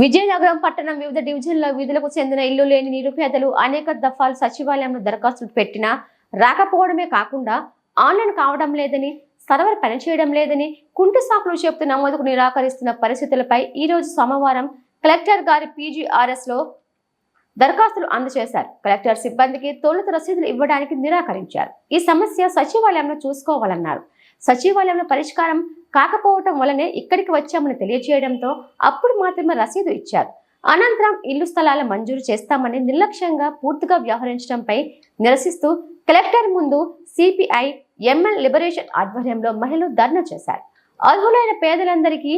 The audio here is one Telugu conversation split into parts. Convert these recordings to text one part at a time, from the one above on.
విజయనగరం పట్టణం వివిధ డివిజన్ల విధులకు చెందిన ఇల్లు లేని నిరుపేదలు అనేక దఫాలు సచివాలయంలో దరఖాస్తులు పెట్టినా రాకపోవడమే కాకుండా ఆన్లైన్ కావడం లేదని సర్వర్ పనిచేయడం లేదని కుంటు సాకులు చెప్తూ నమోదుకు నిరాకరిస్తున్న పరిస్థితులపై ఈరోజు సోమవారం కలెక్టర్ గారి పీజీఆర్ఎస్లో దరఖాస్తులు అందజేశారు. కలెక్టర్ సిబ్బందికి తొలుత రసీదులు ఇవ్వడానికి నిరాకరించారు. ఈ సమస్య సచివాలయంలో చూసుకోవాలన్నారు. సచివాలయంలో పరిష్కారం కాకపోవటం వల్లనే ఇక్కడికి వచ్చామని తెలియజేయడంతో అప్పుడు మాత్రమే రసీదు ఇచ్చారు. అనంతరం ఇల్లు స్థలాల మంజూరు చేస్తామని నిర్లక్ష్యంగా పూర్తిగా వ్యవహరించడంపై నిరసిస్తూ కలెక్టర్ ముందు సిపిఐ ఎంఎల్ లిబరేషన్ ఆధ్వర్యంలో మహిళలు ధర్నా చేశారు. అర్హులైన పేదలందరికీ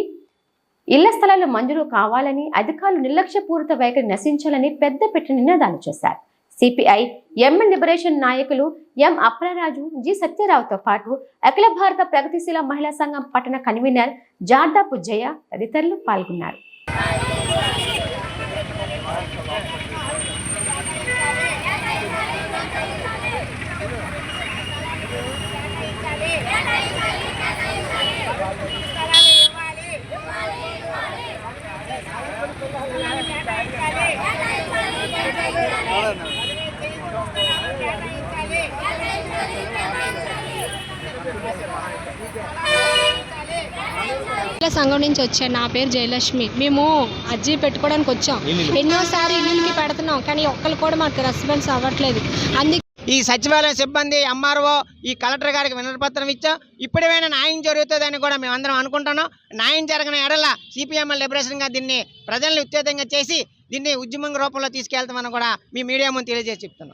ఇళ్ళ స్థలాలు మంజూరు కావాలని అధికారులు నిర్లక్ష్యపూరిత వైఖరి నశించాలని పెద్ద పెట్టి నినాదాలు చేశారు. సిపిఐ ఎంఎన్ లిబరేషన్ నాయకులు ఎం అప్పలరాజు జి సత్యరావుతో పాటు అఖిల భారత ప్రగతిశీల మహిళా సంఘం పట్టణ కన్వీనర్ జార్దా పుజ్జయ్య తదితరులు పాల్గొన్నారు. మహిళా సంఘం నుంచి వచ్చాను నా పేరు జయలక్ష్మి. మేము అర్జీ పెట్టుకోవడానికి వచ్చాం. ఎన్నోసారి ఇల్లుకి పెడుతున్నాం. కానీ ఒక్కరు కూడా మాకు రెస్పాన్స్ అవ్వట్లేదు. అందుకే ఈ సచివాలయ సిబ్బంది ఎంఆర్ఓ ఈ కలెక్టర్ గారికి వినతిపత్రం ఇచ్చాం. ఇప్పుడేమైనా న్యాయం జరుగుతుందని కూడా మేము అందరం అనుకుంటున్నాం. న్యాయం జరగని ఎడల సిపిఎంఎల్ లిబరేషన్గా దీన్ని ప్రజల్ని ఉత్తేజంగా చేసి దీన్ని ఉద్యమం రూపంలో తీసుకెళ్తామని కూడా మీ మీడియా ముందు తెలియజేసి చెప్తున్నాం.